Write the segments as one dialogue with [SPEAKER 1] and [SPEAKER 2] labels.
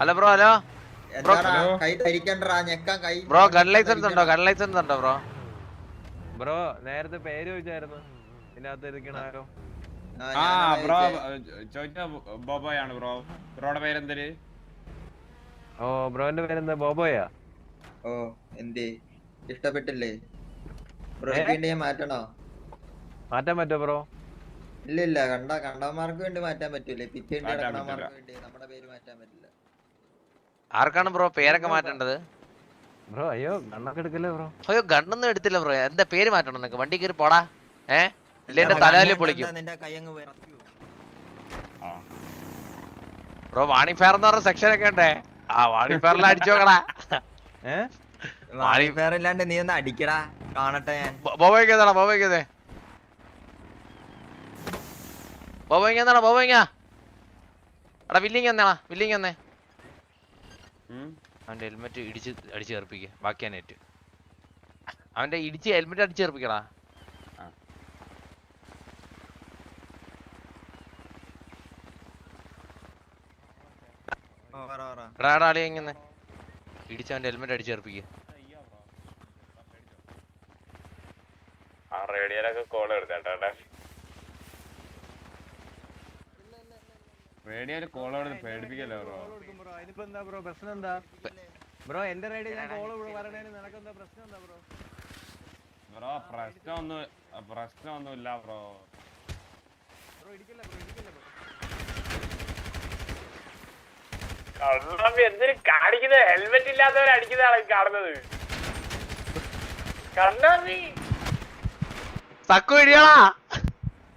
[SPEAKER 1] Hello bro hello bro gun license ഉണ്ടോ? Gun license ഉണ്ടോ bro
[SPEAKER 2] bro നേരത്തെ പേര് ചോദിച്ചായിരുന്നു. ഇതിനകത്ത് ഇരിക്കണ ആരോ?
[SPEAKER 3] ആ ബ്രോ ചോദിച്ച ബോബോയാണ് ബ്രോ ബ്രോയുടെ പേരെന്തര്?
[SPEAKER 2] ഓ ബ്രോന്റെ പേരെന്താ? ബോബോയാ?
[SPEAKER 4] ഓ എന്തേ? ഇഷ്ടപ്പെട്ടില്ലേ? ബ്രോ
[SPEAKER 2] ഏ?
[SPEAKER 4] വേണ്ടി മാറ്റണോ?
[SPEAKER 2] മാറ്റാൻ പറ്റോ ബ്രോ
[SPEAKER 4] ഇല്ല ഇല്ല കണ്ട കണ്ടവന്മാർക്ക് വേണ്ടി മാറ്റാൻ പറ്റൂലേ. പിറ്റേണ്ടി കണ്ടവന്മാർക്ക് വേണ്ടി നമ്മുടെ പേര് മാറ്റാൻ പറ്റില്ല.
[SPEAKER 1] ആർക്കാണ് ബ്രോ പേരൊക്കെ മാറ്റേണ്ടത്?
[SPEAKER 2] ബ്രോ അയ്യോ ഗണ്ണൊക്കെ എടുക്കല്ലേ ബ്രോ?
[SPEAKER 1] അയ്യോ ഗണ്ണൊന്നും എടുത്തില്ല ബ്രോ. എന്താ പേര് മാറ്റണം നിനക്ക്? വണ്ടി കയറി പോടാ. ഏ? ഇല്ല എന്റെ തലയിൽ പൊളിക്കും.
[SPEAKER 4] നിന്റെ കൈ അങ്ങ് വിറയ്ക്കൂ.
[SPEAKER 3] ആ.
[SPEAKER 1] ബ്രോ വാണി ഫെയർ എന്ന് പറഞ്ഞ സെക്ഷൻ ഒക്കെ ഉണ്ടേ. ആ വാണി ഫെയറിൽ അടിച്ചു നോക്കടാ
[SPEAKER 4] വാണി ഫെയർ ഇല്ലാണ്ട് നീ ഒന്ന് അടിക്കടാ. കാണട്ടെ ഞാൻ.
[SPEAKER 1] ബോബോയ്ക്ക് ഏതാടാ ബോബോയ്ക്ക് എന്താടാ ബോബോയ്ക്ക എടാ വില്ലിങ് എന്നാ വില്ലിങ് എന്നേ
[SPEAKER 3] ഉം.
[SPEAKER 1] അവന്റെ ഹെൽമെറ്റ് ഇടിച്ച് അടിച്ച് ചേർപ്പിക്കുക ബാക്കി നെറ്റ് അവന്റെ ഇടിച്ച് ഹെൽമെറ്റ് അടിച്ച് ചേർപ്പിക്കടാ അളിയ ഇങ്ങനെ. ഇടിച്ച് അവന്റെ ഹെൽമെറ്റ് അടിച്ച് ചേർപ്പിക്കുക
[SPEAKER 3] ആ റേഡിയോയിലൊക്കെ കോൾ എടുത്തേട്ടാ പേടിപ്പിക്കല്ലോ ബ്രോ
[SPEAKER 2] എന്താ ബ്രോ പ്രശ്നം എന്താ ബ്രോ എന്റെ റൈഡിൽ ഞാൻ കോൾ പറയണേന് നിനക്കെന്താ പ്രശ്നം എന്താ ബ്രോ
[SPEAKER 3] ബ്രോ പ്രശ്നമൊന്നും പ്രശ്നമൊന്നുമില്ല ബ്രോ
[SPEAKER 2] ബ്രോ ഇടിക്കല്ലേ ബ്രോ ഇടിക്കല്ലേ ബ്രോ
[SPEAKER 5] എന്തിനു കാണിക്കുന്നത് ഹെൽമെറ്റ് ഇല്ലാത്തവർ അടിക്കുന്നതാണ് കാണുന്നത്. കണ്ണാറി
[SPEAKER 1] തക്കു ഇടിയടാ.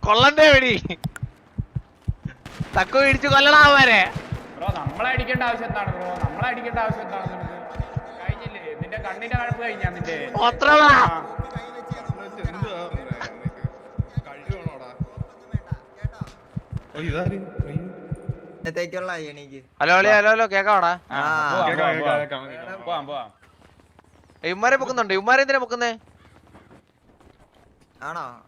[SPEAKER 1] കൊള്ളണ്ടേ വെടി തക്കു പിടിച്ചു കൊല്ലടാ അവരെ
[SPEAKER 3] ബ്രോ നമ്മളെ അടിക്കേണ്ട ആവശ്യം എന്താണ് ബ്രോ? നമ്മളെ അടിക്കേണ്ട ആവശ്യം എന്താണ് കഴിഞ്ഞില്ലേ? നിന്റെ കണ്ണിന്റെ കഴപ്പ് കഴിഞ്ഞാ നിന്റെ.
[SPEAKER 4] എനിക്ക്.
[SPEAKER 1] ഹലോ അളിയ ഹലോ ഹലോ കേക്കാവടാ? ഇമ്മാരെ പൊക്കുന്നുണ്ട്? ഇമ്മാരെ എന്തിനാ പൊക്കുന്നേ?
[SPEAKER 4] ആണോ?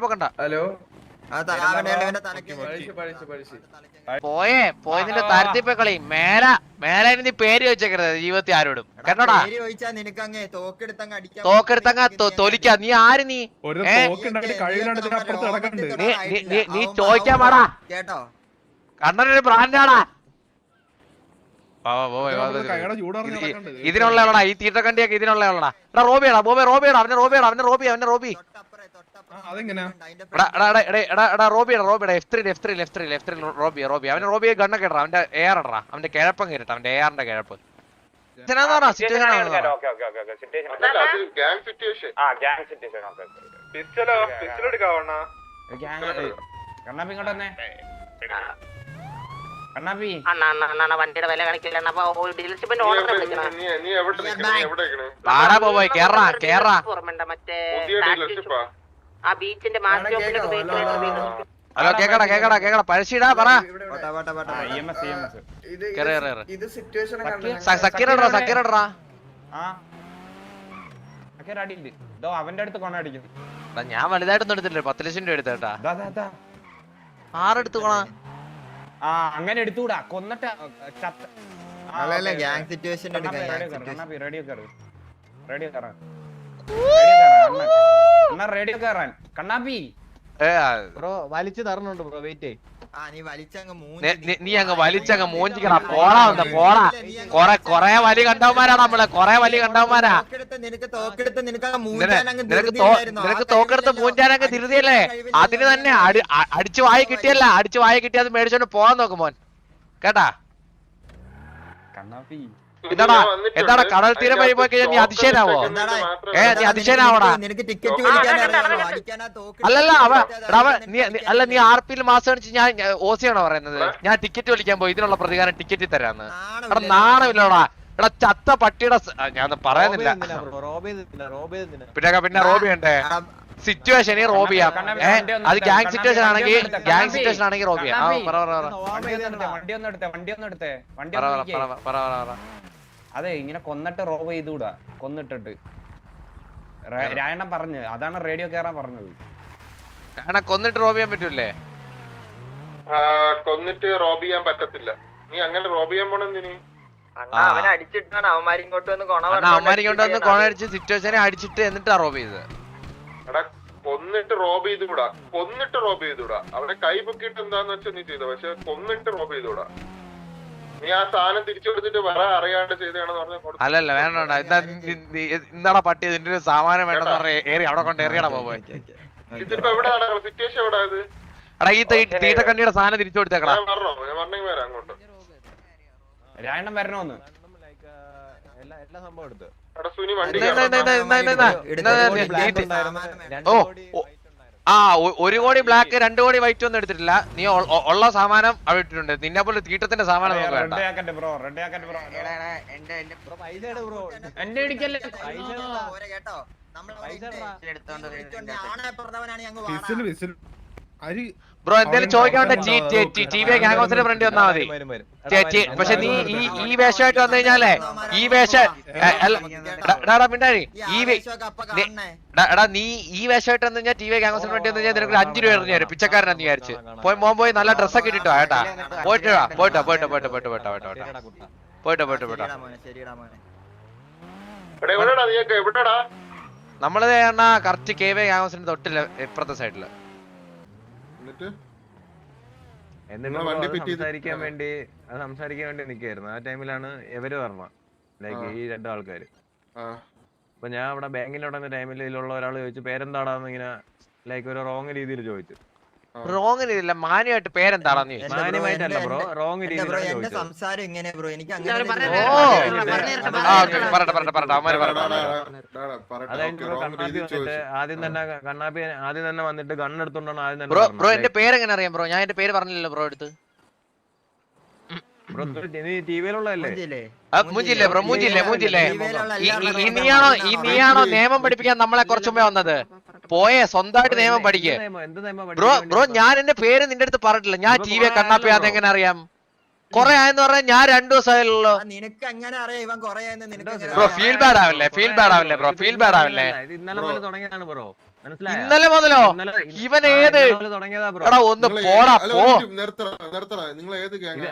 [SPEAKER 1] പൊക്കണ്ട.
[SPEAKER 6] ഹലോ?
[SPEAKER 1] പോയേ പോയതിന്റെ തരത്തിപ്പോ കളി. മേല മേലെ നീ പേര് ചോദിച്ചേക്കരുത് ജീവിതത്തിൽ ആരോടും. കേട്ടോടാ?
[SPEAKER 4] പേര് ചോദിച്ചാ നിനക്കങ്ങ് തോക്കെടുത്തങ്ങ്
[SPEAKER 1] തൊലിക്ക. നീ ആര് നീ? നീ- നീ- നീ- നീ ചോദിക്കാൻ പാടാ.
[SPEAKER 4] കേട്ടോ?
[SPEAKER 1] കണ്ണനൊരു ബ്രാൻഡാടാ വാ, വാ, പോയി, വാ, വാ,
[SPEAKER 6] കൈയുടെ ചൂടറിഞ്ഞ്
[SPEAKER 1] ഇത് ആളാ ഈ കണ്ടിയൊക്കെ ഇതിനുള്ളതാടാ എടാ റോബിയാടാ ബോബെ റോബിയാടാ അവനെ റോബിയാടാ അവനെ റോബി അവനെ റോബി.
[SPEAKER 4] തൊട്ടപ്പുറേ തൊട്ടപ്പുറേ
[SPEAKER 6] ആ, അതെങ്ങനെയാ?
[SPEAKER 4] അതിന്റെ
[SPEAKER 1] എടാ എടാ എടാ എടാ എടാ എടാ റോബിയാടാ റോബിയാടാ F three F three F three F three Robi Robi അവനെ റോബിയെ ഗണ്ണൊക്കെ അവന്റെ എയർ അവന്റെ കിഴപ്പം കയറിട്ടാ അവന്റെ എയറിന്റെ കിഴപ്പ്. സിറ്റുവേഷൻ
[SPEAKER 7] അണ്ണാ അണ്ണാ അണ്ണാ വണ്ടിയുടെ വില കാണിക്കില്ല. അണ്ണാ ഡീലർഷിപ്പിന്റെ വിളിക്കണം
[SPEAKER 1] വാടാ പോയി കേറാ കേറാ.
[SPEAKER 7] ഓർമ്മയുണ്ട? മറ്റേ ആ? ബീച്ചിന്റെ മാസ്റ്റർ
[SPEAKER 1] ഹലോ കേക്കടാ കേക്കടാ കേക്കടാ. പഴശ്ശിടാ പറ.
[SPEAKER 4] പോട്ടെ, പോട്ടെ, പോട്ടെ,
[SPEAKER 3] ഇ
[SPEAKER 4] പോട്ടെ.
[SPEAKER 3] M S E M S
[SPEAKER 1] കേറ് കേറ് കേറ്.
[SPEAKER 6] ഇത് സിറ്റുവേഷൻ
[SPEAKER 1] സക്കീറ സക്കീറ ഇടറാ
[SPEAKER 3] ആ. ഒക്കെ അടിയില്ല ഇതോ അവന്റെ അടുത്ത് കൊണ
[SPEAKER 1] ഞാൻ വലുതായിട്ടൊന്നും എടുത്തില്ല പത്ത് ലക്ഷം രൂപ എടുത്തേട്ടാ
[SPEAKER 3] ദാ, ദാ, ദാ.
[SPEAKER 1] ആറെടുത്ത് പോണാ
[SPEAKER 3] ആ അങ്ങനെ എടുത്തുകൂടാ കൊന്നിട്ട് ചത്ത. ഗ്യാങ്
[SPEAKER 4] സിറ്റുവേഷൻ
[SPEAKER 3] കണ്ണാപ്പി,
[SPEAKER 4] എടുക്കാം,
[SPEAKER 3] റേഡിയോ കയറ്, റേഡിയോ കയറാൻ. റേഡിയോ കയറാൻ,
[SPEAKER 2] ബ്രോ വലിച്ചു തരണുണ്ട് ബ്രോ വെയിറ്റ്
[SPEAKER 4] നീ വലിച്ചങ്ങ് മൂഞ്ചി
[SPEAKER 1] നീ അങ്ങ് വലിച്ചങ്ങ് മൂഞ്ചിക്കടാ പോടാ വന്ന പോടാ. കൊറേ കൊറേ വലി കണ്ടവന്മാരാ നമ്മൾ. കൊറേ വലി കണ്ടവന്മാരാ.
[SPEAKER 4] നിനക്ക് തോക്കെടുത്ത് നിനക്ക്
[SPEAKER 1] തോക്കെടുത്ത്. മൂഞ്ചാനൊക്കെ
[SPEAKER 4] തിരുതിയല്ലേ
[SPEAKER 1] അതിന് തന്നെ അടി- അടിച്ചു വായി കിട്ടിയല്ല. അടിച്ചു വായി കിട്ടിയത് മേടിച്ചോണ്ട് പോവാൻ നോക്കും മോൻ. കേട്ടാ?
[SPEAKER 3] കണ്ണാപ്പി.
[SPEAKER 1] എന്താടാ എന്താടാ കടൽ തീരം വഴി പോയി കഴിഞ്ഞാൽ നീ അതിശയനാവോ? ഏ നീ അതിശയനാവടാ?
[SPEAKER 4] നിനക്ക് ടിക്കറ്റ്
[SPEAKER 1] അല്ലല്ല അവ അവ നീ അല്ല നീ ആർ പിയിൽ മാസം അടിച്ച് ഞാൻ ഓസിയാണോ പറയുന്നത്? ഞാൻ ടിക്കറ്റ് വലിക്കാൻ പോയി. ഇതിനുള്ള പ്രതികാരം ടിക്കറ്റ് തരാന്ന്. എടാ നാണമില്ലടാ. എടാ ചത്ത പട്ടിയുടെ ഞാൻ പറയുന്നില്ല പിന്നെ പിന്നെ റോബി ഉണ്ടേ ഏ
[SPEAKER 3] വണ്ടി ഒന്ന്
[SPEAKER 1] അത്
[SPEAKER 3] ഗാങ്
[SPEAKER 1] ഗ്യാങ് സിറ്റുവേഷൻ ആണെങ്കിൽ
[SPEAKER 3] ഗാങ്
[SPEAKER 1] ഗ്യാങ് സിറ്റുവേഷൻ ആണെങ്കിൽ റോബിയാ ആ. പറ പറ പറ.
[SPEAKER 3] വണ്ടി ഒന്ന് എടുത്തേ വണ്ടി ഒന്ന് എടുത്തേ വണ്ടി ഒന്ന് എടുത്തേ വണ്ടി
[SPEAKER 1] പറ പറ പറ പറ പറ പറ.
[SPEAKER 3] അതെ ഇങ്ങനെ കൊന്നിട്ട് റോബ് ചെയ്തുകൂടാ. കൊന്നിട്ടിട്ട്. രായണം പറഞ്ഞു അതാണ് റേഡിയോ കേറാൻ പറഞ്ഞത്.
[SPEAKER 1] കാരണം കൊന്നിട്ട് റോബ് ചെയ്യാൻ പറ്റൂലേ?
[SPEAKER 5] കൊന്നിട്ട് റോബ് ചെയ്യാൻ പറ്റത്തില്ല. നീ അങ്ങനെ റോബ് ചെയ്യാൻ
[SPEAKER 4] പോണെന്ത് അവനെ അടിച്ചിട്ടാണ് അവന്മാരിങ്ങോട്ട് വന്ന് കൊണ
[SPEAKER 1] അവന്മാരിങ്ങോട്ട് വന്ന് കൊണ അടിച്ച് സിറ്റുവേഷനെ അടിച്ചിട്ട് എന്നിട്ടാ റോബ് ചെയ്തത്.
[SPEAKER 5] എടാ കൊന്നിട്ട് റോബ് ചെയ്തുകൂടാ കൊന്നിട്ട് റോബ് ചെയ്തുകൂടാ അവനെ കൈ പൊക്കിയിട്ട് എന്താന്ന് വെച്ചാൽ നീ ചെയ്ത. പക്ഷെ കൊന്നിട്ട് റോബ് ചെയ്തുകൂടാ നീ ആ സാധനം തിരിച്ചു കൊടുത്തിട്ട് വേറെ അറിയാണ്ട് ചെയ്തതാണെന്ന് പറഞ്ഞ
[SPEAKER 1] അല്ലല്ല വേണ്ട എന്താടാ പട്ടി ഇതിന്റെ ഒരു സാമാനം വേണ്ടെന്ന് പറഞ്ഞ ഏറി അവിടെ കൊണ്ട് എറിയടാ പോവാ
[SPEAKER 5] ഇതിപ്പോ എവിടെയാണ് സിറ്റുവേഷൻ എവിടെ ഇത്?
[SPEAKER 1] എടാ ഈ തീ- തീറ്റക്കണ്ണിയുടെ സാധനം തിരിച്ചു കൊടുത്തേക്കടാ.
[SPEAKER 5] ഞാൻ പറഞ്ഞോ? ഞാൻ വരാം അങ്ങോട്ട്.
[SPEAKER 3] രായണ്ണം വരണോന്ന്?
[SPEAKER 2] ലൈക്ക് എല്ലാ എല്ലാ സംഭവം എടുത്ത്.
[SPEAKER 5] വണ്ടി
[SPEAKER 1] ഓ. ആ ഒരു കോടി ബ്ലാക്ക് രണ്ടു കോടി വൈറ്റ് ഒന്നും എടുത്തിട്ടില്ല. നീ ഉള്ള സാമാനം അവിടെ ഇട്ടിട്ടുണ്ട്. നിന്നെ പോലെ തീട്ടത്തിന്റെ സാമാനം നമുക്ക് വേണ്ട.
[SPEAKER 3] ബ്രോ
[SPEAKER 2] എടുടാ.
[SPEAKER 4] കേട്ടോ. നമ്മളെ
[SPEAKER 2] പൈസ
[SPEAKER 1] ബ്രോ എന്തേലും ചോദിക്കാൻ ടി വി ഗ്യാങ് ഹൗസിന്റെ ഫ്രണ്ട് വന്നാ മതി. പക്ഷെ നീ ഈ ഈ വേഷമായിട്ട് വന്നു കഴിഞ്ഞാലേ ഈ വേഷം പിണ്ടാരി ഈ എടാ, എടാ നീ ഈ വേഷമായിട്ട് വന്നു കഴിഞ്ഞാൽ ടി വി ഗ്യാങ് ഹൗസിന് വേണ്ടി വന്നു കഴിഞ്ഞാൽ നിനക്ക് അഞ്ചു രൂപ എറിഞ്ഞു തരും. പിച്ചക്കാരനെന്ന് വിചാരിച്ച്. പോയി മോൻ പോയി നല്ല ഡ്രസ്സൊക്കെ ഇട്ടിട്ടോ ഏട്ടാ പോയിട്ട് പോയിട്ടോ പോയിട്ടോ പോയിട്ടോ പോയിട്ടോ പോയിട്ടോ പോയിട്ടോ പോയിട്ടോ. പോയിട്ടോ പോയിട്ടോ പോയിട്ടോ
[SPEAKER 4] മോനെ ശരിടാ മോനെ.
[SPEAKER 5] എടാ എവിടെടാ എവിടെടാ?
[SPEAKER 1] നമ്മൾ കറക്റ്റ് കെ വി ഗ്യാങ് ഹൗസിന്റെ തൊട്ടില്ല ഇപ്പുറത്തെ സൈഡിൽ
[SPEAKER 5] എന്നിട്ട്?
[SPEAKER 2] എന്നിട്ട് സംസാരിക്കാൻ വേണ്ടി അത് സംസാരിക്കാൻ വേണ്ടി നിൽക്കായിരുന്നു ആ ടൈമിലാണ് ഇവർ പറഞ്ഞ ലൈക്ക് ഈ രണ്ട് ആൾക്കാര്.
[SPEAKER 5] ആ.
[SPEAKER 2] അപ്പൊ ഞാൻ അവിടെ ബാങ്കിൽ നടന്ന ടൈമിൽ ഇതിലുള്ള ഒരാൾ ചോദിച്ചു പേരെന്താടാന്ന് ഇങ്ങനെ ലൈക്ക് ഒരു റോങ് രീതിയിൽ ചോദിച്ചു.
[SPEAKER 1] റോങ്ങിന് ഇല്ല മാന്യമായിട്ട് പേരെന്താണെന്ന് ചോദിച്ചു.
[SPEAKER 4] എന്റെ ബ്രോ,
[SPEAKER 2] മാന്യമായിട്ടല്ല
[SPEAKER 4] എന്റെ-
[SPEAKER 2] ബ്രോ റോങ്
[SPEAKER 4] എന്റെ ബ്രോ എന്റെ സംസാരം ഇങ്ങനെ ബ്രോ എനിക്ക് അങ്ങനെ
[SPEAKER 2] ആദ്യം തന്നെ കണ്ണാപ്പി ആദ്യം തന്നെ വന്നിട്ട് ഗണ്ണെടുത്തോണ്ടാണ് ആദ്യം തന്നെ
[SPEAKER 1] ബ്രോ എന്റെ
[SPEAKER 2] Like,
[SPEAKER 1] പേര് എങ്ങനെ അറിയാം ബ്രോ ഞാൻ എന്റെ പേര് പറഞ്ഞില്ലല്ലോ ബ്രോ എടുത്ത്
[SPEAKER 2] നീ
[SPEAKER 4] മൂഞ്ചില്ലേ?
[SPEAKER 1] ബ്രോ മൂഞ്ചില്ലേ മൂഞ്ചില്ലേ ഈ നീയാണോ ഈ നീയാണോ നിയമം പഠിപ്പിക്കാൻ നമ്മളെ കുറച്ചുമ്പേ വന്നത്? പോയേ സ്വന്തമായിട്ട് നിയമം പഠിക്കേ. ബ്രോ ബ്രോ ഞാൻ എന്റെ പേര് നിന്റെ അടുത്ത് പറഞ്ഞിട്ടില്ല. ഞാൻ ടി വി കണ്ണാപ്പി അതെങ്ങനെ അറിയാം? കൊറേ ആയെന്ന് പറഞ്ഞാൽ ഞാൻ രണ്ടു ദിവസമായല്ലോ.
[SPEAKER 4] നിനക്ക് എങ്ങനെ അറിയാം. ഇവൻ കൊറേ നിനക്ക്
[SPEAKER 1] ബ്രോ? ഫീൽ ബാഡ് ആവില്ലേ? ഫീൽ ബാഡ് ആവില്ലേ ബ്രോ? ഫീൽ ബാഡ് ആവില്ലേ?
[SPEAKER 2] ഇന്നലെ മുതൽ തുടങ്ങിയതാണ് ബ്രോ. മനസ്സിലായോ?
[SPEAKER 1] ഇന്നലെ മുതലോ?
[SPEAKER 2] ഇന്നലെ-
[SPEAKER 1] ഇവൻ ഏത്?
[SPEAKER 2] ഇന്നലെ മുതൽ ബ്രോ.
[SPEAKER 1] എടാ ഒന്ന് പോടാ
[SPEAKER 5] പോടാ
[SPEAKER 1] പോ.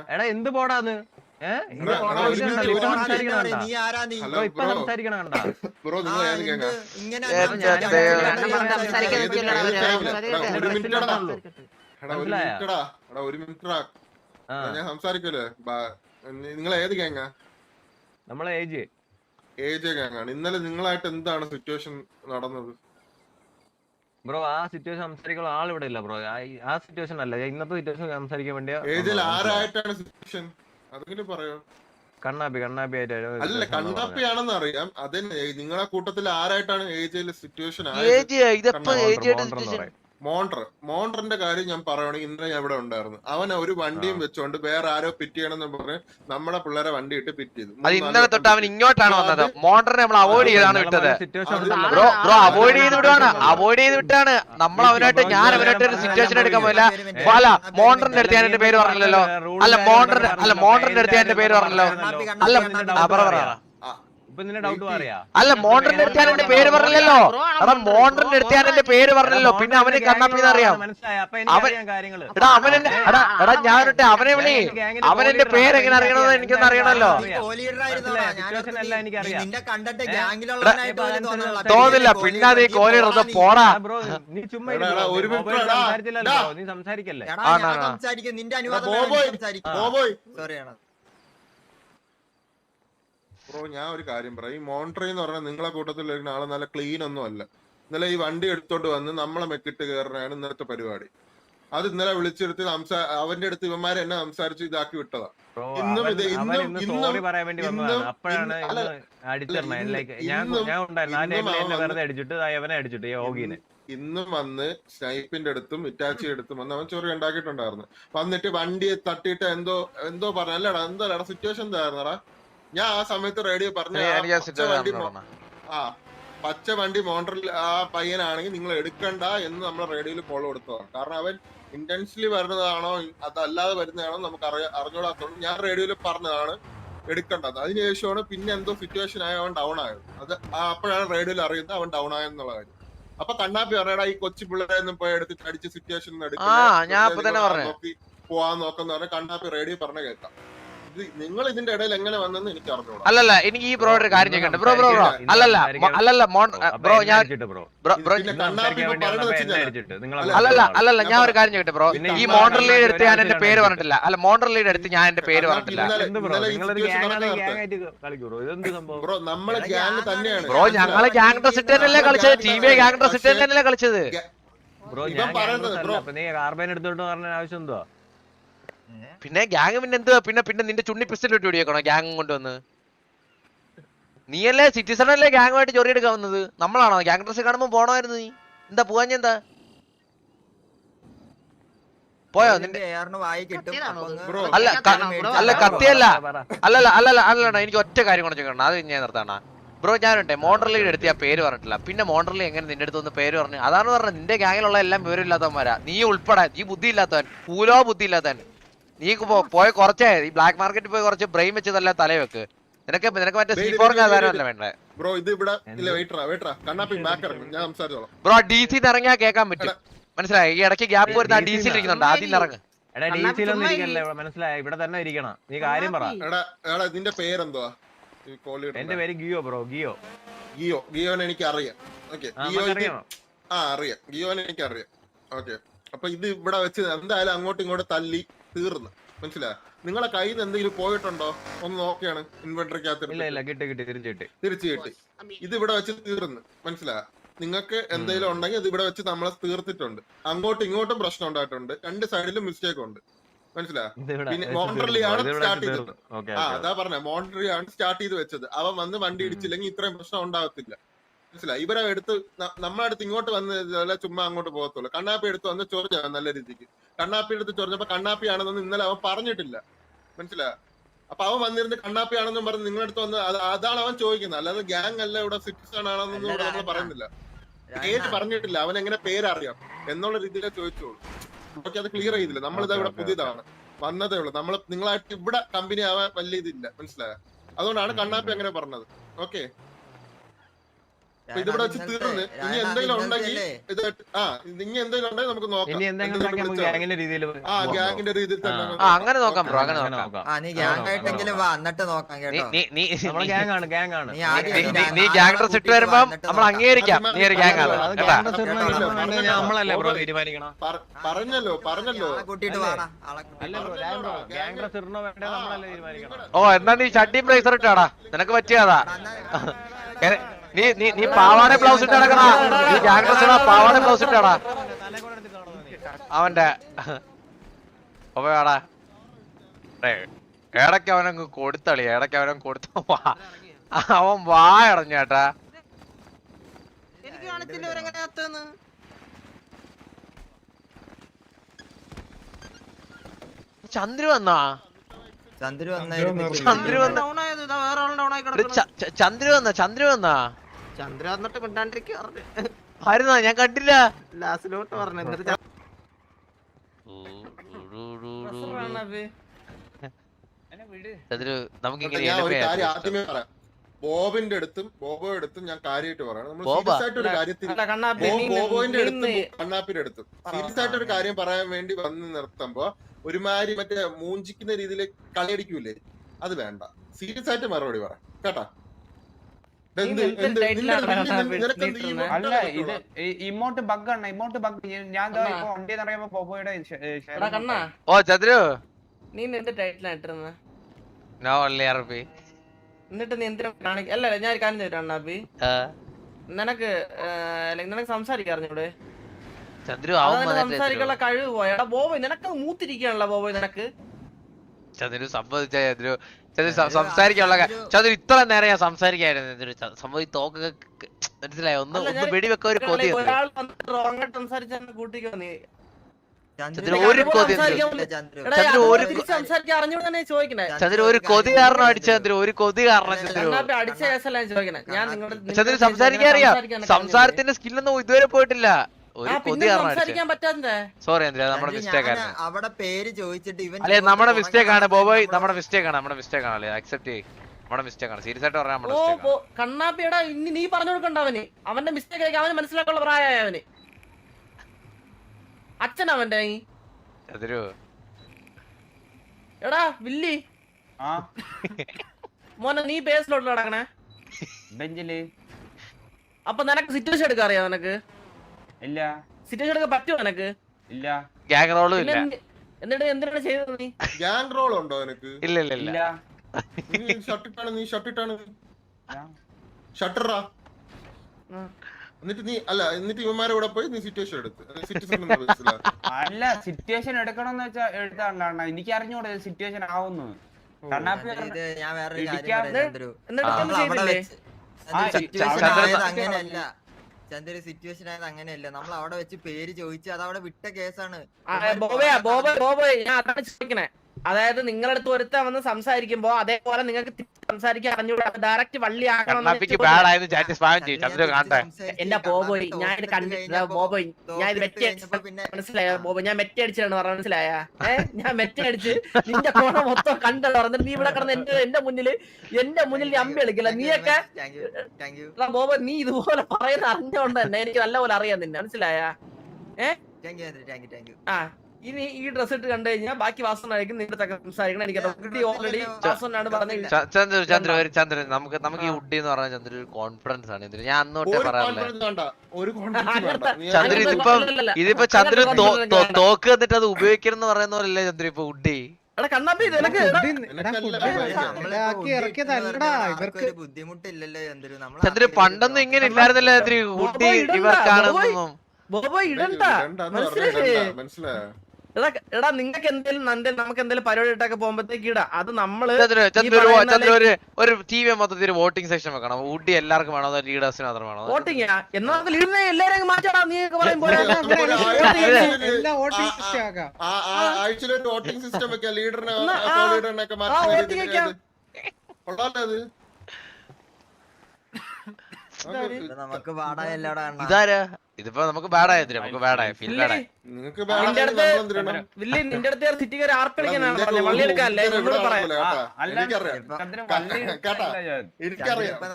[SPEAKER 2] എടാ എന്ത് പോടാന്ന്
[SPEAKER 5] ഒരു മിനിറ്റ്, ഞാൻ സംസാരിക്കൂലേ? നിങ്ങൾ ഏത് ഗ്യാങ്ങാ?
[SPEAKER 2] നമ്മളെ ഏജ്
[SPEAKER 5] ഏജ് ഗ്യാങ്ങാണ്. ഇന്നലെ നിങ്ങളായിട്ട് എന്താണ് സിറ്റുവേഷൻ നടന്നത്?
[SPEAKER 2] ബ്രോ ആ സിറ്റുവേഷൻ സംസാരിക്കുന്ന ആൾ ഇവിടെ ഇല്ല ബ്രോ. ആ സിറ്റുവേഷൻ അല്ല. ഇന്നത്തെ സിറ്റുവേഷൻ സംസാരിക്കാൻ വേണ്ടിയാ
[SPEAKER 5] ഏജിൽ. ആരായിട്ടാണ് സിറ്റുവേഷൻ അതെങ്കിലും പറയോ?
[SPEAKER 2] കണ്ണാപ്പി കണ്ണാപ്പി ആയിട്ട്
[SPEAKER 5] അല്ല
[SPEAKER 2] കണ്ണാപ്പി
[SPEAKER 5] ആണെന്ന് അറിയാം. അതന്നെ നിങ്ങളെ കൂട്ടത്തിൽ ആരായിട്ടാണ് സിറ്റുവേഷൻ
[SPEAKER 2] മോണ്ടർ.
[SPEAKER 5] മോണ്ടറിന്റെ കാര്യം ഞാൻ പറയുകയാണെങ്കിൽ ഇന്നലെ ഞാൻ ഇവിടെ ഉണ്ടായിരുന്നു. അവൻ ഒരു വണ്ടിയും വെച്ചോണ്ട് വേറെ ആരോ പിറ്റ് ചെയ്യണമെന്ന് പറഞ്ഞ് നമ്മുടെ പിള്ളേരെ വണ്ടി ഇട്ട് പിറ്റ് ചെയ്തു.
[SPEAKER 1] അത് ഇന്നലെ
[SPEAKER 5] നാല്
[SPEAKER 1] തൊട്ട് അവൻ ഇങ്ങോട്ടാണ് വന്നത്. മോണ്ടറിനെ നമ്മൾ അവോയ്ഡ് ചെയ്താണ് വിട്ടത്. ബ്രോ ബ്രോ അവോയ്ഡ് ചെയ്ത് വിടുവാണ്. അവോയ്ഡ് ചെയ്ത് വിട്ടാണ്. നമ്മൾ അവനായിട്ട് ഞാൻ അവനായിട്ട് ഒരു സിറ്റുവേഷൻ എടുക്കാൻ പോയില്ല. അല്ല മോണ്ടറിന്റെ അടുത്ത് ഞാൻ എന്റെ പേര് പറഞ്ഞല്ലോ അല്ല മോണ്ടറിന്റെ അല്ല മോണ്ടറിന്റെ അടുത്ത് ഞാൻ എന്റെ പേര് പറഞ്ഞല്ലോ അല്ല പറ. അല്ല മോണ്ടറിന്റെ അടുത്ത് ഞാൻ എന്റെ പേര് പറഞ്ഞല്ലോ എടാ മോണ്ടറിന്റെ അടുത്ത് ഞാൻ എന്റെ പേര് പറഞ്ഞല്ലോ പിന്നെ അവന് കണ്ണാപ്പിന്ന് അറിയാം. അവൻ- എടാ അവൻ എടാ എടാ ഞാനൊട്ടെ അവനെ വിളി. അവനെന്റെ പേര് എങ്ങനെ അറിയണമെന്ന് എനിക്കൊന്ന്
[SPEAKER 4] അറിയണല്ലോ.
[SPEAKER 1] തോന്നില്ല. പിന്നെ നീ
[SPEAKER 4] നീ
[SPEAKER 1] കോഹ്ലിയുടെ ഒന്ന്
[SPEAKER 4] നീ-
[SPEAKER 1] പോടാ.
[SPEAKER 2] നീ ചുമ്മാ. നീ സംസാരിക്കല്ലേ?
[SPEAKER 4] നിന്റെ അനുവാദം
[SPEAKER 5] ബോബോയ്,
[SPEAKER 4] വേണം ഞാൻ സംസാരിക്കാൻ.
[SPEAKER 5] ബോബോയ്
[SPEAKER 4] Sorry ആണ്.
[SPEAKER 5] ബ്രോ ഞാൻ ഒരു കാര്യം പറയാം. ഈ മോണിറ്ററി എന്ന് പറഞ്ഞാൽ നിങ്ങളെ കൂട്ടത്തിൽ ആളെ നല്ല ക്ലീൻ ഒന്നും അല്ല. ഇന്നലെ ഈ വണ്ടി എടുത്തോണ്ട് വന്ന് നമ്മളെ മെക്കിട്ട് കയറുന്നതാണ് ഇന്നത്തെ പരിപാടി. അത് ഇന്നലെ വിളിച്ചെടുത്ത് സംസാ അവന്റെ അടുത്ത് ഇവന്മാരെ എന്നെ സംസാരിച്ച് ഇതാക്കി വിട്ടതാ. ഇന്നും ഇത് ഇന്നും-
[SPEAKER 2] ഇന്നും-
[SPEAKER 5] ഇന്നും-
[SPEAKER 2] അപ്പോഴാണ്
[SPEAKER 5] ഇന്ന് വന്ന് സ്നൈപ്പിന്റെ അടുത്തും ഇറ്റാച്ചി അടുത്തും വന്ന് അവൻ ചോറി ഉണ്ടാക്കിയിട്ടുണ്ടായിരുന്നു. വന്നിട്ട് വണ്ടിയെ തട്ടിയിട്ട് എന്തോ എന്തോ പറഞ്ഞല്ലടാ അല്ലടാ എന്തോടാ സിറ്റുവേഷൻ എന്തായിരുന്നടാ? ഞാൻ ആ സമയത്ത് റേഡിയോ പറഞ്ഞു ആ പച്ച വണ്ടി മോണ്ടറിൽ ആ പയ്യനാണെങ്കിൽ നിങ്ങൾ എടുക്കണ്ട എന്ന് നമ്മൾ റേഡിയോയിൽ കോൾ കൊടുത്തതാണ്. കാരണം അവൻ ഇന്റൻഷലി വരുന്നതാണോ അതല്ലാതെ വരുന്നതാണോ നമുക്ക് അറിയാ അറിഞ്ഞൂടാത്തോണ്ട് ഞാൻ റേഡിയോയിൽ പറഞ്ഞതാണ് എടുക്കേണ്ടത്. അതിനുശേഷമാണ് പിന്നെ എന്തോ സിറ്റുവേഷൻ ആയ അവൻ ഡൗൺ ആയത്. അത് അപ്പോഴാണ് റേഡിയോയിൽ അറിയുന്നത് അവൻ ഡൗൺ ആയെന്നുള്ള കാര്യം. അപ്പൊ കണ്ണാപ്പി പറയടാ ഈ കൊച്ചു പിള്ളേരൊന്നും പോയി എടുത്ത് അടിച്ച് സിറ്റുവേഷൻ
[SPEAKER 1] എടുക്കുക.
[SPEAKER 5] പോവാൻ നോക്കുന്ന പറഞ്ഞ കണ്ണാപ്പി റേഡിയോ പറഞ്ഞ കേൾക്കാം. നിങ്ങൾ ഇതിന്റെ ഇടയിൽ എങ്ങനെ വന്നെന്ന് എനിക്ക് അറിഞ്ഞൂടാ.
[SPEAKER 1] അല്ലല്ല എനിക്ക് ഈ ബ്രോ ഒരു കാര്യം ചോദിക്കണ്ട. ബ്രോ ബ്രോ ബ്രോ അല്ലല്ല മോ- അല്ലല്ല മോൺ ബ്രോ ഞാൻ
[SPEAKER 2] ബ്രോ.
[SPEAKER 1] ബ്രോ ബ്രോ
[SPEAKER 5] പിന്നെ കണ്ണാപ്പി ഇപ്പൊ പറയണത് വെച്ച്
[SPEAKER 1] അല്ലല്ല അല്ലല്ല ഞാൻ ഒരു കാര്യം ചോദിക്കട്ടെ ബ്രോ. ഈ മോണ്ടർ ലീഡ് എടുത്ത് ഞാൻ എന്റെ പേര് പറഞ്ഞിട്ടില്ല. അല്ല മോണ്ടർ ലീഡ് എടുത്ത് ഞാൻ എന്റെ പേര് പറഞ്ഞിട്ടില്ല.
[SPEAKER 2] ബ്രോ? ബ്രോ. ഇതെന്ത് സംഭവം?
[SPEAKER 5] ബ്രോ നമ്മളെ
[SPEAKER 4] എടാ,
[SPEAKER 5] ഗ്യാങ് തന്നെയാണ്.
[SPEAKER 1] ബ്രോ ഞങ്ങൾ ഗ്യാങ് ഡ്രസ് ഇട്ട് തന്നെയല്ലേ കളിച്ചത്? ടി വി ഗ്യാങ് ഡ്രസ് ഇട്ട് തന്നെയല്ലേ കളിച്ചത്?
[SPEAKER 2] ബ്രോ ഞാൻ
[SPEAKER 5] പറയുന്നത്
[SPEAKER 2] ഗ്യാങ്
[SPEAKER 5] ബ്രോ.
[SPEAKER 2] അപ്പൊ നീ കാർബൈൻ എടുത്തോണ്ട് പറഞ്ഞ ആവശ്യം എന്തുവാ?
[SPEAKER 1] പിന്നെ ഗ്യാങ് പിന്നെ എന്തുവാ? പിന്നെ പിന്നെ നിന്റെ ചുണ്ണി പിസ്റ്റൽ ഇട്ട് ഓടിയേക്കണോ ഗ്യാങ് കൊണ്ടുവന്ന്? നീയല്ലേ സിറ്റിസൺ അല്ലേ ഗ്യാങ്ങുമായിട്ട് ചൊറി എടുക്കാൻ വന്നത്? നമ്മളാണോ? ഗ്യാങ് ഡ്രസ് കാണുമ്പോ പോണമായിരുന്നു നീ. എന്താ പോവാ എന്താ? പോയോ നിന്റെ. അല്ല അല്ല. കത്തിയല്ല. അല്ലല്ല അല്ലല്ല അല്ല എനിക്ക് ഒറ്റ കാര്യം കൂടെ ചോദിക്കണം. അത് ഞാൻ നിർത്താണ ബ്രോ ഞാനുണ്ടേ മോണ്ടർലി എടുത്ത് ആ പേര് പറഞ്ഞിട്ടില്ല. പിന്നെ മോണ്ടർലി എങ്ങനെ നിന്റെ അടുത്ത് വന്ന് പേര് പറഞ്ഞു? അതാണ് പറഞ്ഞത്. നിന്റെ ഗ്യാങ്ങിലുള്ള എല്ലാം വിവരമില്ലാത്തവന്മാരാ. നീ ഉൾപ്പെടാൻ നീ ബുദ്ധി ഇല്ലാത്തവൻ പൂലോ ബുദ്ധി ഇല്ലാത്തവൻ നീ പോ- പോയ കുറച്ചേ ഈ ബ്ലാക്ക് മാർക്കറ്റിൽ പോയി കുറച്ച് ബ്രെയിൻ വെച്ചതല്ല തല വെക്ക് നിനക്ക് നിനക്ക് മറ്റേ സി ഫോർ ആധാരമല്ല വേണ്ടേ?
[SPEAKER 5] ബ്രോ ഇത് ഇവിടെ ഇല്ല വെയിറ്ററാ വെയിറ്ററാ കണ്ണാപ്പി ബാക്ക് ഇറങ്ങും ഞാൻ സംസാരിച്ചോളാം.
[SPEAKER 1] ബ്രോ ഡി സി ഇറങ്ങിയാ കേൾക്കാൻ പറ്റും. മനസ്സിലായി? ഈ ഇടയ്ക്ക് ഗ്യാപ്പ് വരുന്ന ആ ഡി ഇരിക്കുന്നുണ്ട്. ആദ്യം ഇറങ്ങ്.
[SPEAKER 2] എടാ ഡി സിയിലൊന്നും ഇരിക്കല്ലേ? ഇവിടെ മനസ്സിലായി? ഇവിടെ തന്നെ ഇരിക്കണം. നീ കാര്യം പറ.
[SPEAKER 5] എടാ എടാ ഇതിന്റെ പേരെന്തുവാ? ഈ കോൾ
[SPEAKER 2] എന്റെ പേര് ഗിയോ ബ്രോ ഗിയോ.
[SPEAKER 5] ഗിയോ ഗിയോനെ എനിക്ക് അറിയാം ഓക്കെ ഗിയോ. ആ അറിയാം. ഗിയോനെ എനിക്ക് അറിയാം ഓക്കെ. അപ്പൊ ഇത് ഇവിടെ വെച്ച് എന്തായാലും അങ്ങോട്ടും ഇങ്ങോട്ടും തല്ലി തീർന്നു. മനസ്സിലായ? നിങ്ങളെ കയ്യിൽ നിന്ന് എന്തെങ്കിലും പോയിട്ടുണ്ടോ? ഒന്ന് നോക്കിയാണ് ഇൻവെർട്ടറിക്കകത്ത്
[SPEAKER 2] തിരിച്ചു കിട്ടി.
[SPEAKER 5] ഇത് ഇവിടെ വെച്ച് തീർന്ന്. മനസ്സിലായ? നിങ്ങൾക്ക് എന്തെങ്കിലും ഉണ്ടെങ്കിൽ ഇത് ഇവിടെ വെച്ച് നമ്മളെ തീർത്തിട്ടുണ്ട്. അങ്ങോട്ടും ഇങ്ങോട്ടും പ്രശ്നം ഉണ്ടായിട്ടുണ്ട്. രണ്ട് സൈഡിലും മിസ്റ്റേക്ക് ഉണ്ട്. മനസ്സിലായ? പിന്നെ
[SPEAKER 2] മോണ്ടറി
[SPEAKER 5] ആണ്
[SPEAKER 2] വെച്ച്
[SPEAKER 5] ചെയ്തത്. ആ അതാ പറഞ്ഞ. മോണ്ടറി ആണ് സ്റ്റാർട്ട് ചെയ്ത് വെച്ചത്. അവൻ വന്ന് വണ്ടി ഇടിച്ചില്ലെങ്കിൽ ഇത്രയും പ്രശ്നം ഉണ്ടാകത്തില്ല മനസ്സിലായി? ഇവരെ എടുത്ത് നമ്മളടുത്ത് അടുത്ത് ഇങ്ങോട്ട് വന്ന് ചുമ്മാ അങ്ങോട്ട് പോകത്തുള്ളൂ. കണ്ണാപ്പി എടുത്ത് വന്ന് ചൊറിഞ്ഞ നല്ല രീതിക്ക്. കണ്ണാപ്പി എടുത്ത് ചൊറിഞ്ഞപ്പോ കണ്ണാപ്പി ആണെന്നൊന്നും ഇന്നലെ അവൻ പറഞ്ഞിട്ടില്ല. മനസ്സിലാ അപ്പൊ അവൻ വന്നിരുന്ന് കണ്ണാപ്പി ആണെന്നും പറഞ്ഞ് നിങ്ങളുടെ അടുത്ത് വന്ന് അത് അതാണ് അവൻ ചോദിക്കുന്നത്. അല്ലാതെ ഗ്യാങ് അല്ല ഇവിടെ സിറ്റിസൺ ആണെന്നൊന്നും ഇവിടെ നമ്മൾ പറയുന്നില്ല. പേര് പറഞ്ഞിട്ടില്ല. അവൻ എങ്ങനെ പേരറിയാം? എന്നുള്ള രീതിയിലേ ചോദിച്ചോളൂ. നമുക്ക് അത് ക്ലിയർ ചെയ്തില്ല. നമ്മളിത് ഇവിടെ പുതിയതാണ്. വന്നതേ ഉള്ളൂ. നമ്മൾ നിങ്ങളായിട്ട് ഇവിടെ കമ്പനി ആവാൻ വലിയ ഇതില്ല. മനസ്സിലായ? അതുകൊണ്ടാണ് കണ്ണാപ്പി അങ്ങനെ പറഞ്ഞത്. ഓക്കെ? ഇതിവിടെ വെച്ച് തീർന്ന്. ഇനി എന്തെങ്കിലും ഉണ്ടെങ്കിൽ ഇത് ആ ഇനി എന്തെങ്കിലും ഉണ്ടെങ്കിൽ നമുക്ക് നോക്കാം. ആ ഗ്യാങ്ങിന്റെ രീതിയിൽ തന്നെ
[SPEAKER 1] അങ്ങനെ നോക്കാം ബ്രോ അങ്ങനെ നോക്കാം.
[SPEAKER 4] ആ നീ ഗ്യാങ് ആയിട്ടെങ്കിലും വാ എന്നിട്ട് നോക്കാം കേട്ടോ.
[SPEAKER 1] നീ നീ
[SPEAKER 2] നമ്മളെ ഗ്യാങ് ആണ് ഗ്യാങ് ആണ്.
[SPEAKER 4] നീ
[SPEAKER 1] ഗ്യാങ് ഡ്രസ് ഇട്ട് വരുമ്പം നമ്മൾ. അംഗീകരിക്കാം. നീ ഒരു ഗ്യാങ് ആണ്.
[SPEAKER 2] നമ്മളല്ലേ ബ്രോ. തീരുമാനിക്കണം?
[SPEAKER 5] പറഞ്ഞല്ലോ പറഞ്ഞല്ലോ.
[SPEAKER 1] ഓ എന്നാ നീ ഷട്ടിയും ബ്രേസർ ഇട്ടാടാ നിനക്ക് പറ്റിയതാ. നീ നീ നീ പാവാട ബ്ലൗസ് ഇട്ട് നടക്കണ. നീ പാവാട ബ്ലൗസ് ഇട്ടാടാ അവന്റെ ഒപ്പടാ ഇടയ്ക്ക് അവനങ്ങ് കൊടുത്തളി ഏടക്ക് അവനങ്ങ് കൊടുത്ത അവൻ വാ
[SPEAKER 7] ഇടഞ്ഞേട്ടാ
[SPEAKER 1] ചന്ദ്രു വന്നാ?
[SPEAKER 4] ചന്ദ്രു
[SPEAKER 1] ചന്ദ്രു വന്ന ചന്ദ്രു വന്നാ ചന്ദ്രു വന്നാ
[SPEAKER 7] ചന്ദ്ര വന്നിട്ട് മിണ്ടാണ്ടിരിക്കുക
[SPEAKER 1] ആയിരുന്നാ? ഞാൻ കണ്ടില്ല.
[SPEAKER 7] ലാസ്റ്റിലോട്ട് പറഞ്ഞു. എന്നിട്ട്
[SPEAKER 1] നമുക്ക്.
[SPEAKER 5] ബോബിന്റെ അടുത്തും ബോബോ അടുത്തും ഞാൻ കാര്യമായിട്ട് പറയാം നമ്മൾ? സീരിയസ് ആയിട്ട് ഒരു കാര്യത്തിൽ ബോബോന്റെ അടുത്തും കണ്ണാപ്പിന്റെ അടുത്തും. സീരിയസ് ആയിട്ട് ഒരു കാര്യം പറയാൻ വേണ്ടി വന്ന് നിർത്തുമ്പോ ഒരുമാതിരി മറ്റേ മൂഞ്ചിക്കുന്ന രീതിയിൽ കളിയടിക്കൂലേ? അത് വേണ്ട. സീരിയസ് ആയിട്ട് മറുപടി പറ. കേട്ടാ?
[SPEAKER 3] അല്ല ഇത് ഇമോട്ട് ബഗ് ആണ്. ഇമോട്ട് ബഗ് ഞാൻ പോപ്പോയുടെ
[SPEAKER 1] ഓ
[SPEAKER 7] നീ എന്ത് ടൈറ്റിലാണ് ഇട്ടിരുന്നത്
[SPEAKER 1] നോ ഒള്ളി അറബി
[SPEAKER 7] എന്നിട്ട് നീ എന്തിനാ കാണിക്ക അല്ല ഞാൻ ഒരു കാര്യം ചോദിച്ചു അണ്ണാപ്പി നിനക്ക് നിനക്ക് സംസാരിക്കാൻ അറിഞ്ഞൂടെ?
[SPEAKER 1] ചന്ദ്രു
[SPEAKER 7] സംസാരിക്കാനുള്ള കഴിവ് പോയ. എടാ ബോബോയ് നിനക്ക് മൂത്തിരിക്കാണല്ലോ ബോബോയ് നിനക്ക്?
[SPEAKER 1] ചന്ദ്രു സമ്മതിച്ച ചന്ദ്രു. ചന്ദ്രു സം- സംസാരിക്കാനുള്ള ചന്ദ്രു. ഇത്ര നേരം ഞാൻ സംസാരിക്കായിരുന്നു ചന്ദ്രു. സംഭവം ഈ തോക്കൊക്കെ മനസ്സിലായി? ഒന്ന് ഒന്ന് വെടിവെക്ക ഒരു കൊതി ചന്ദ്രു. ഒരു കൊതി ചന്ദ്രു. ഒരു
[SPEAKER 7] തിരിച്ച് സംസാരിക്കാൻ തന്നെ ചോദിക്കണേ
[SPEAKER 1] ചന്ദ്രു ഒരു കൊതി കാരണം അടിച്ച ചന്ദ്രു. ഒരു കൊതി കാരണം ചന്ദ്ര. ചന്ദ്രു സംസാരിക്കാൻ അറിയാം. സംസാരത്തിന്റെ സ്കില്ലൊന്നും ഇതുവരെ പോയിട്ടില്ല. സോറി ചന്ദ്ര നമ്മുടെ മിസ്റ്റേക്ക് ആണ്
[SPEAKER 4] അവിടെ പേര് ചോദിച്ചിട്ട് ഇവൻ
[SPEAKER 1] അല്ലേ നമ്മുടെ മിസ്റ്റേക്ക് ആണ്. ബോബോയ് നമ്മുടെ മിസ്റ്റേക്ക് ആണ് നമ്മുടെ മിസ്റ്റേക്ക് ആണ് അല്ലേ? അക്സെപ്റ്റ് ചെയ്യ്. നമ്മുടെ മിസ്റ്റേക്ക് ആണ്. സീരിയസ് ആയിട്ട് പറയാം നമ്മുടെ
[SPEAKER 7] ഓ കണ്ണാപ്പിയുടെ ഇനി നീ പറഞ്ഞു കൊടുക്കണ്ട അവന്. അവന്റെ മിസ്റ്റേക്ക് ആയിരിക്കും അവന് മനസ്സിലാക്കാനുള്ള പ്രായമായ അവന്. അച്ഛൻ അവന്റെ നീ എടാ വില്ലി.
[SPEAKER 3] ആ.
[SPEAKER 7] മോനെ നീ ബേസിലോട്ട് നടക്കണേ.
[SPEAKER 3] ബെഞ്ചിൽ.
[SPEAKER 7] അപ്പൊ നിനക്ക് സിറ്റുവേഷൻ എടുക്കാൻ അറിയാം നിനക്ക്?
[SPEAKER 3] ഇല്ല.
[SPEAKER 7] സിറ്റുവേഷൻ എടുക്കാൻ പറ്റുമോ നിനക്ക്?
[SPEAKER 3] ഇല്ല.
[SPEAKER 1] ഗ്യാങ് റോളും
[SPEAKER 7] പിന്നെ
[SPEAKER 1] ഇല്ല.
[SPEAKER 7] എന്ത്- എന്നിട്ട് എന്തിനാണ് ചെയ്തത് നീ?
[SPEAKER 5] ഗ്യാങ് റോൾ ഉണ്ടോ നിനക്ക്?
[SPEAKER 1] ഇല്ല ഇല്ല ഇല്ല.
[SPEAKER 3] ഇല്ല.
[SPEAKER 5] നീ ഷർട്ടിട്ടാണ് നീ ഷർട്ടിട്ടാണ്. ഷട്ടറാ. എന്നിട്ട് നീ അല്ല എന്നിട്ട് ഇവന്മാരെ ഇവിടെ പോയി നീ സിറ്റുവേഷൻ എടുത്ത്. സിറ്റുവേഷൻ
[SPEAKER 3] അല്ല സിറ്റുവേഷൻ എടുക്കണമെന്ന് വെച്ചാ എടുത്താണല്ലോ എനിക്ക് അറിഞ്ഞൂടെ സിറ്റുവേഷൻ ആവുന്നു. കണ്ണാപ്പി
[SPEAKER 4] ഞാൻ വേറൊരു കാര്യം
[SPEAKER 3] ഇടിക്കാൻ
[SPEAKER 4] പറയാം, ചന്ദ്രു.
[SPEAKER 7] എന്നിട്ട്
[SPEAKER 1] ആ.
[SPEAKER 4] നമ്മൾ അവിടെ
[SPEAKER 7] ചെയ്തില്ലേ?
[SPEAKER 4] വെച്ച്
[SPEAKER 3] ആ,
[SPEAKER 4] സിറ്റുവേഷൻ
[SPEAKER 1] ചന്ദ്രൻ
[SPEAKER 4] ആയത്
[SPEAKER 3] സത്യം
[SPEAKER 4] അങ്ങനെയല്ല ചന്ദ്ര സിറ്റുവേഷൻ ആയത് അങ്ങനെയല്ല. നമ്മൾ അവിടെ വെച്ച് പേര് ചോദിച്ചു അത് അവിടെ വിട്ട കേസാണ്.
[SPEAKER 7] ബോബയാ ബോബോയ് ബോബോയ് ഞാൻ അതാണ് ചോദിക്കണേ. അതായത് നിങ്ങളടുത്ത് ഒരുത്തൻ വന്ന് സംസാരിക്കുമ്പോ അതേപോലെ നിങ്ങൾക്ക് സംസാരിക്കാൻ അറിഞ്ഞൂടാ. ഡയറക്റ്റ് വള്ളി എന്റെ ബോബോയ് ഞാൻ ഇത് കണ്ടിട്ടില്ല ബോബോയ് ഞാൻ ഇത് വെറ്റി
[SPEAKER 4] പിന്നെ
[SPEAKER 7] മനസ്സിലായോ? ബോബോയ് ഞാൻ മെറ്റി അടിച്ചാണ് പറഞ്ഞ മനസ്സിലായ? ഞാൻ മെറ്റി അടിച്ച് നിന്റെ കോണ മൊത്തം കണ്ടത് പറഞ്ഞിട്ട് നീ ഇവിടെ കിടന്ന് എന്റെ എന്റെ മുന്നിൽ എന്റെ മുന്നിൽ നീ അമ്പി കളിക്കില്ല. നീയൊക്കെ ബോബോ നീ ഇതുപോലെ പറയുന്ന അറിഞ്ഞോണ്ട് തന്നെ എനിക്ക് നല്ലപോലെ അറിയാം നിന്നെ. മനസ്സിലായ?
[SPEAKER 4] Thank you thank you thank you
[SPEAKER 7] ആ. ഇനി ഈ ഡ്രസ് ഇട്ട് കണ്ടു കഴിഞ്ഞാൽ ബാക്കി വാസനായിരിക്കും നിന്റെ തക്ക സംസാരിക്കണം. എനിക്ക് ഓൾറെഡി വാസനാണ് പറഞ്ഞത്
[SPEAKER 1] ചന്ദ്രൻ ചന്ദ്രു ചന്ദ്രു ഒരു ചന്ദ്രൻ നമുക്ക് നമുക്ക് ഈ ഉഡി എന്ന് പറഞ്ഞ ചന്ദ്രൻ ഒരു കോൺഫിഡൻസ് ആണ്. ഇതിന് ഞാൻ
[SPEAKER 5] അന്നോട്ടേ
[SPEAKER 1] പറയാറില്ല
[SPEAKER 5] കോൺഫിഡൻസ് വേണ്ട. ഒരു കോൺഫിഡൻസ് വേണ്ട. നീ
[SPEAKER 1] ഇതിപ്പം ഇതിപ്പോ ചന്ദ്രു. തോക്ക് എന്നിട്ട് അത് ഉപയോഗിക്കണം എന്ന് പറയുന്ന പോലല്ലേ ചന്ദ്രൻ ഇപ്പൊ ഉഡി
[SPEAKER 7] എടാ കണ്ണാപ്പി നിനക്ക് എടാ,
[SPEAKER 5] നിനക്കല്ല
[SPEAKER 6] ആക്കി ഇറക്കിയതല്ലടാ ഇവർക്ക്
[SPEAKER 4] ഒരു ബുദ്ധിമുട്ടില്ലല്ലോ ചന്ദ്രു.
[SPEAKER 1] പണ്ടൊന്നും ഇങ്ങനെ ഇല്ലായിരുന്നല്ലോ ചന്ദ്രു. ഉഡി
[SPEAKER 7] ഇടണ്ട,
[SPEAKER 1] ഇവർക്കാണെന്നൊന്നും
[SPEAKER 7] ബോബോ ഇടണ്ട.
[SPEAKER 5] മനസ്സിലായി മനസ്സിലായോ?
[SPEAKER 7] എടാ എടാ നിങ്ങൾക്ക് എന്തെങ്കിലും നന്ദി നമുക്ക് എന്തെങ്കിലും പരിപാടി ഇട്ടൊക്കെ പോകുമ്പോഴത്തേക്ക് ഇടാ. അത്
[SPEAKER 1] നമ്മൾ ഒരു ടി വി മൊത്തത്തിൽ വോട്ടിംഗ് സെക്ഷൻ വെക്കണം. ഊട്ടി എല്ലാവർക്കും വേണോ ലീഡേഴ്സിന് മാത്രം വേണോ.
[SPEAKER 7] വോട്ടിംഗ് എന്നാ നമുക്ക് ലീഡിനെ എല്ലാരും മാറ്റാടാ. നീ
[SPEAKER 6] വോട്ടിംഗ് സിസ്റ്റം
[SPEAKER 5] വെക്കാം. ലീഡറിനെ
[SPEAKER 4] നമുക്ക് പാടാ എല്ലാവരും
[SPEAKER 1] ഇതാരാ? ഇതിപ്പോ നമുക്ക് ബാഡായ നമുക്ക് ബാഡായ ഫീൽ ബാഡായ
[SPEAKER 5] നിങ്ങൾക്ക്
[SPEAKER 7] നിന്റെ അടുത്ത് വില്ലി നിന്റെ അടുത്ത് സിറ്റി കയറി ആർക്ക്
[SPEAKER 5] കളിക്കാനാണ്
[SPEAKER 7] പറഞ്ഞത്. വള്ളി
[SPEAKER 5] എടുക്കാല്ലേ
[SPEAKER 7] എന്നോട് പറയാം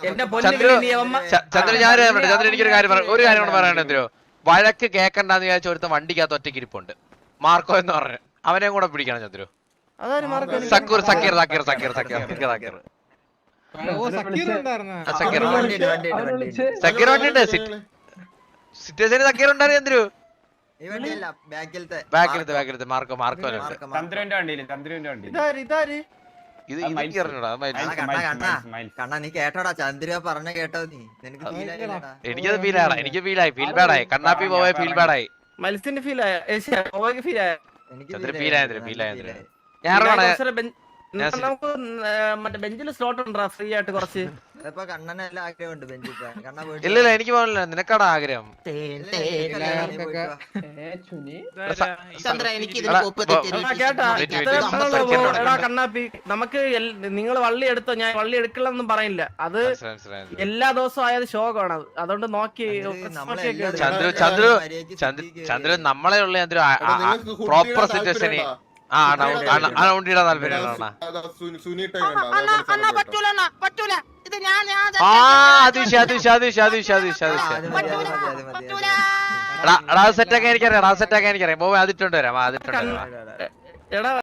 [SPEAKER 7] എന്റെ പൊന്നു നീ അവന്മാ-
[SPEAKER 1] ച- ചന്ദ്രൻ ഞാൻ ചന്ദ്രൻ എനിക്കൊരു കാര്യം പറയാം ഒരു കാര്യം കൂടെ പറയാനുണ്ട് എന്തിനോ? വഴക്ക് കേക്കണ്ടെന്ന് വിചാരിച്ച ഒരുത്ത വണ്ടിക്കകത്ത് ഒറ്റയ്ക്ക് ഇരിപ്പുണ്ട്. മാർക്കോ എന്ന് പറഞ്ഞു. അവനെയും കൂടെ പിടിക്കണം ചന്ദ്രു. സക്കൂർ സക്കീർ സക്കീർ സക്കീർ സക്കീർ സക്കീർ സക്കീർ.
[SPEAKER 6] സക്കീർ
[SPEAKER 1] വണ്ടിയുണ്ട് ചന്ദ്രു.
[SPEAKER 4] ഈ വണ്ടിയല്ല ബാക്കിലത്തെ.
[SPEAKER 1] ബാക്കിലത്തെ മാർക്കോ. മാർക്കോ.
[SPEAKER 3] ചന്ദ്രന്റെ വണ്ടിയിൽ
[SPEAKER 7] ഇതാര് ഇതാര്?
[SPEAKER 1] ഇത്. കയറിഞ്ഞൂടാ
[SPEAKER 4] കണ്ണാ, നീ കേട്ടോടാ ചന്ദ്ര പറഞ്ഞ കേട്ടോ നീ. നിനക്ക്?
[SPEAKER 1] എനിക്കത് ഫീൽ ആടാ എനിക്ക് ഫീലായി ഫീൽ ബാഡായി കണ്ണാപ്പി പോയ ഫീൽ ബാഡായി
[SPEAKER 7] മത്സ്യന്റെ ഫീലായ ആയ?
[SPEAKER 4] എനിക്ക്.
[SPEAKER 1] ഞാൻ ഇറങ്ങണേ ഞാൻ
[SPEAKER 7] നമുക്ക് മറ്റേ ബെഞ്ചിൽ സ്ലോട്ട് ഉണ്ടോ? ഫ്രീ ആയിട്ട് കുറച്ച്?
[SPEAKER 4] അതിപ്പോ കണ്ണനെ എല്ലാം ആഗ്രഹമുണ്ട് ബെഞ്ചിൽ കണ്ണാ പോയിട്ട്
[SPEAKER 1] ഇല്ല ഇല്ല എനിക്ക് പോകണില്ല നിനക്കാടാ ആഗ്രഹം.
[SPEAKER 7] കണ്ണാപ്പി നമുക്ക് നിങ്ങൾ വള്ളി എടുത്തോ? ഞാൻ വള്ളി എടുക്കില്ലെന്നും പറയില്ല. അത്. എല്ലാ ദിവസവും ആയത് ശോകമാണ് അത്. അതുകൊണ്ട് നോക്കി
[SPEAKER 4] ചന്ദ്രു,
[SPEAKER 1] ചന്ദ്രു ചന്ദ്രു ചന്ദ്ര നമ്മളെ ഉള്ള ചന്ദ്രു പ്രോപ്പർ
[SPEAKER 5] ഹുഡിയുടെ
[SPEAKER 1] സിറ്റുവേഷന്
[SPEAKER 8] പറ്റൂല അണ്ണാ പറ്റൂല. ഇത് ഞാൻ
[SPEAKER 1] എനിക്കറിയാം അതിട്ടുണ്ട് വരാം അതിട്ടുണ്ട് വരാം.
[SPEAKER 7] എടാ